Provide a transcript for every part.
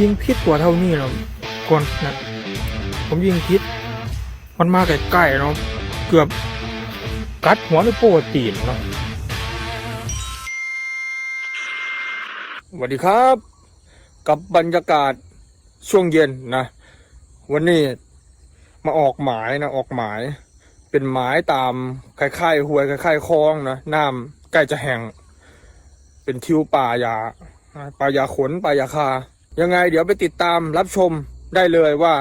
ยิงพิษกว่าเท่านี้เนาะก่อนนะผมยิงพิษมันมาใกล้ๆเนาะเกือบกัดหัวหรือโปรตีนเนาะสวัสดีครับ กับบรรยากาศช่วงเย็นนะ วันนี้มาออกหมายนะออกหมาย เป็นหมายตามคล้ายๆห้วยคล้ายๆคลองนะน้ำใกล้จะแห้งเป็นทิวป่ายาป่ายาขนป่ายาคา ยังไงเดี๋ยวไปติดตามรับชมได้เลยว่า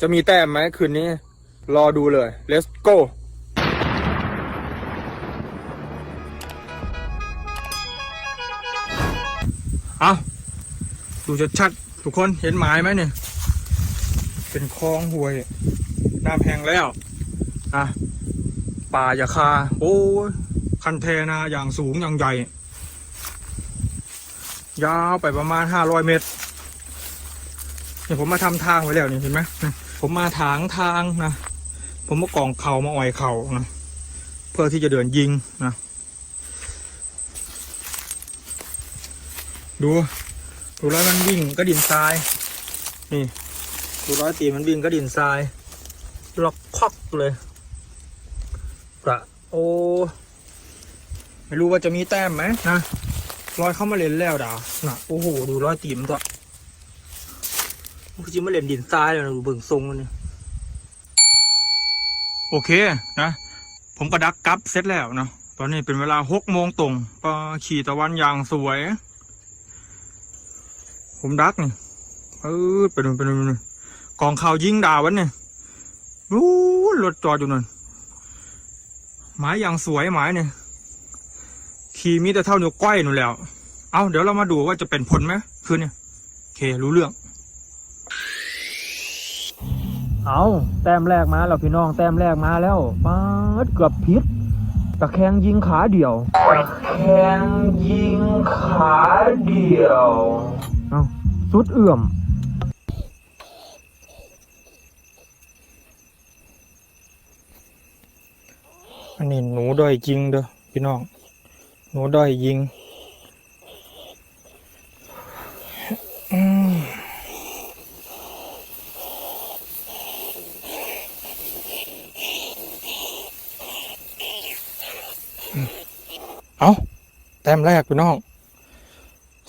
จะมีแต้มไหมคืนนี้ รอดูเลย let's go เอาดูชัดๆทุกคนเห็นหมายไหมเนี่ย เป็นคลองห้วยน้ำแห้งแล้วอะป่ายาคา โอ้คันเทนาอย่างสูงอย่างใหญ่ ยาวไปประมาณห้าร้อยเมตร เนี่ยผมมาทำทางไว้แล้วนี่เห็นไหมผมมาถางทางนะ ผมมากองเข่ามาอ่อยเข่านะเพื่อที่จะเดินยิงนะดูดูแล้วมันวิ่งก็ดินทราย นี่ดูร้อยตีมันวิ่งก็ดินทรายล็อกคอกเลยประโอไม่รู้ว่าจะมีแต้มไหมนะร้อยเข้ามาเล่นแล้วดาน่ะโอ้โห ดูร้อยตีมนตัว คือจริงมาเล่นดินทรายเลยนะเบิ่งทรงมันเนี่ยโอเคนะ ผมก็ดักกับเสร็จแล้วเนาะตอนนี้เป็นเวลาหกโมงตรงก็ขี่ตะวันอย่างสวย ผมดักนี่เออเป็นเป็นเป็นกองข่าวยิงดาวันเนี่ยรู้รถจอดอยู่นั่นหมายอย่างสวยหมายเนี่ยขี่มีแต่เท่านิ้วก้อยนู่นแล้ว เอาเดี๋ยวเรามาดูว่าจะเป็นผลไหมคืนเนี่ยโอเครู้เรื่อง เอาแต้มแรกมาแล้วพี่น้องแต้มแรกมาแล้วมาดเกือบพิษตะแคงยิงขาเดียวตะแคงยิงขาเดียวเอาสุดเอื่อมอันนี้หนูด้อยจริงเด้อพี่น้อง หนูด้อยยิงอืม เอาแต้มแรกพี่น้อง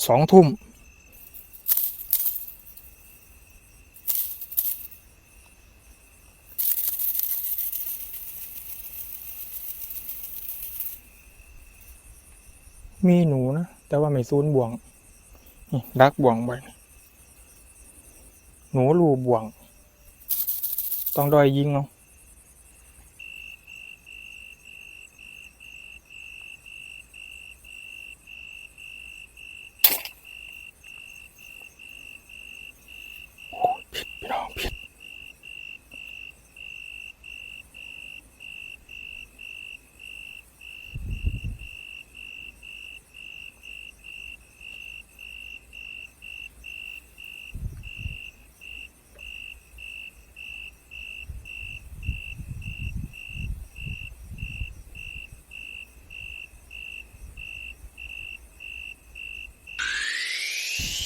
สองทุ่มมีหนูนะ แต่ว่าไม่ซูนบ่วง นี่ดักบ่วงไว้นี่หนูรูบ่วง ต้องดอยยิงเอาผิ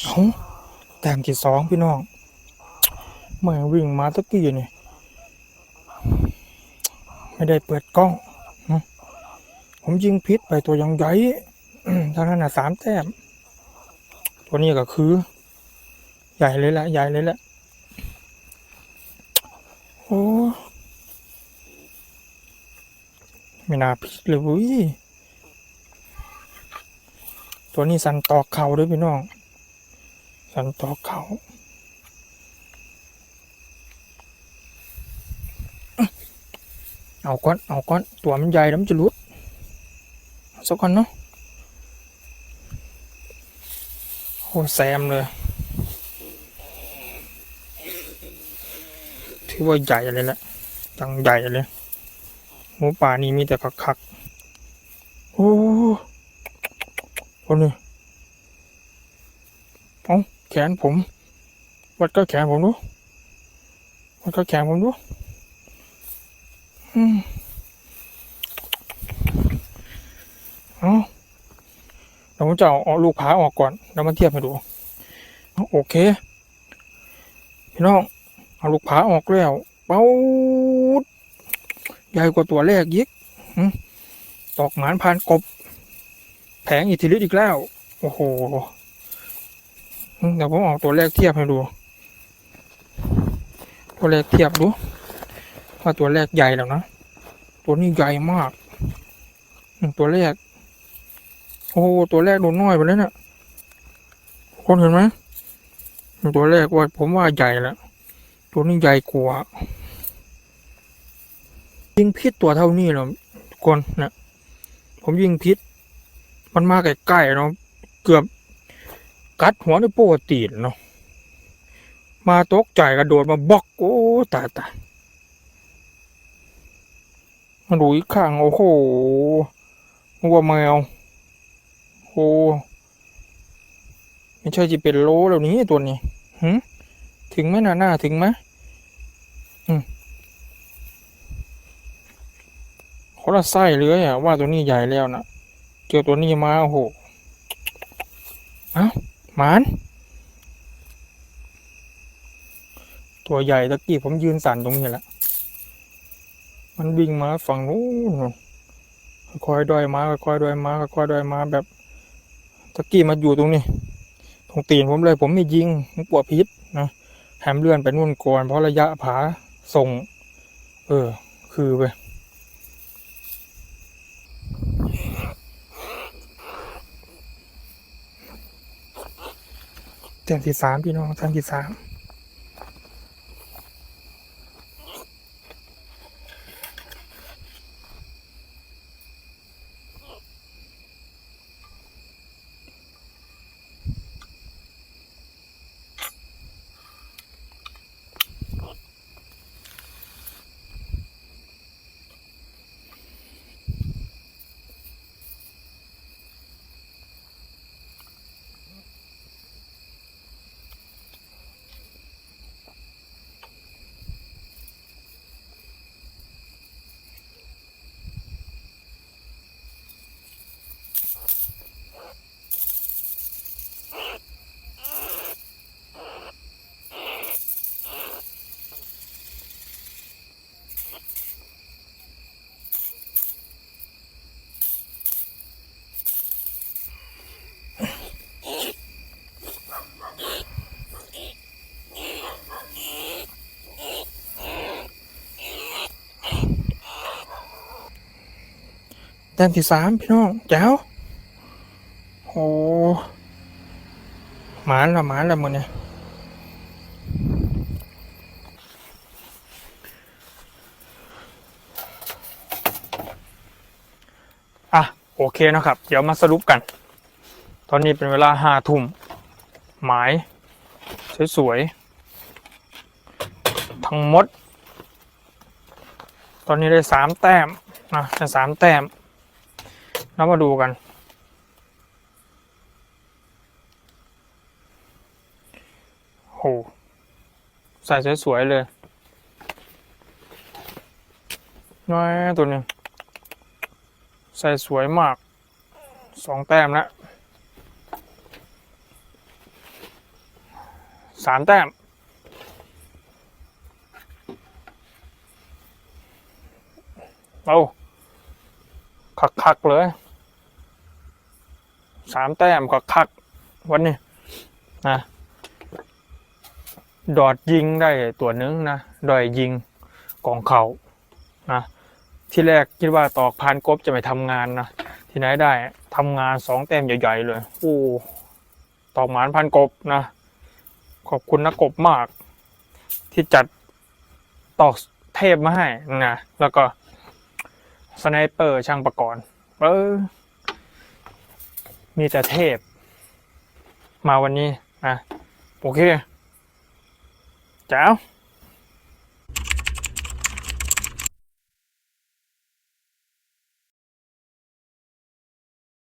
เอาแต้มที่สองพี่น้องเมื่อวิ่งมาตะกี้นี่ไม่ได้เปิดกล้อง ผมยิงพิษไปตัวยังใหญ่ทางนั้นน่ะสามแต้ม ตัวนี้ก็คือ ใหญ่เลยแหละใหญ่เลยแหละโอ้ไม่น่าพิษเลยวุ้ยตัวนี้สันตอกเข่าด้วยพี่น้อง สันตอเขาเอาก้อน เอาก้อน ตัวมันใหญ่แล้วมันจะหลุดสักก้อนเนาะโอ้แซมเลย ถือว่าใหญ่เลยแหละจังใหญ่เลย หมูป่านี่มีแต่คักๆโอ้คนนี้เอา แขนผม วัดก็แขนผมดูวัดก็แขนผมดูอืมเอาเดี๋ยวผมจะเอาเอาลูกผาออกก่อนแล้วมาเทียบให้ดู โอเค พี่น้อง เอาลูกผาออกแล้วเป้าใหญ่กว่าตัวแรกยิกตอกหมานผ่านกบ แผงอิทธิฤทธิ์อีกแล้ว โอ้โห เดี๋ยวผมเออกตัวแรกเทียบให้ดู ตัวแรกเทียบดูว่าตัวแรกใหญ่แล้วนะ ตัวนี้ใหญ่มากหนึ่งตัวแรก โอ้โหตัวแรกโดนน้อยไปแล้วเนะ่ะคนเห็นไหมตัวแรกว่าผมว่าใหญ่แล้วตัวนี้ใหญ่กว่ายิงพิษตัวเท่านี้เหรอทุกคนนะผมยิงพิษมันมาใกล้ๆเนาะเกือบ กัดหัวในปรตีนเนาะมาตกใจกระโดดมาบล็อกโอ้ตายตายมาดูอีกข้าง โอ้โหนึกว่าแมวโอ้ไม่ใช่จะเป็นโลแล้วนี้ตัวนี้หืถึงไหมหน้าหน้าถึงไหมอืมคนละไส้เลยอะว่าตัวนี้ใหญ่แล้วนะเจอตัวนี้มาโอ้โห เอ้า หมาน ตัวใหญ่ตะกี้ผมยืนสั่นตรงนี้แหละ มันวิ่งมาฝั่งนู้นค่อยดอยมาค่อยดอยมาค่อยดอยมาแบบตะกี้มาอยู่ตรงนี้ ตรงตีนผมเลยผมไม่ยิงผมปวดพิษนะแถมเลื่อนไปนู่นก่อนเพราะระยะผาส่ง เออ คือไป แต้งที่สามพี่น้องแต้งที่สาม แต้มที่สามพี่น้องเจ้าโอ้หมานละหมานละหมดเนี่ยอะ โอเคนะครับ เดี๋ยวมาสรุปกัน ตอนนี้เป็นเวลาห้าทุ่มหมาย สวยๆทั้งหมด ตอนนี้ได้สามแต้มนะได้สามแต้ม แล้วมาดูกัน โห ใส่สวยๆเลย น้อยตัวนี้ ใส่สวยมาก สองแต้มแล้วสามแต้ม เอาคัก ๆ เลย สามแต้มก็คัก วันนี้นะดอดยิงได้ตัวหนึงนะดอยยิงกองเขานะที่แรกคิดว่าตอกพานกบจะไม่ทำงานนะที่ไหนได้ทำงานสองแต้มใหญ่ๆเลยโอ้ตอกหมานพันกบนะ ขอบคุณนักกบมาก ที่จัดตอกเทพมาให้นะแล้วก็สไนเปอร์ช่างประกรณ์เออ มีแต่เทพ มาวันนี้นะโอเค เจ้า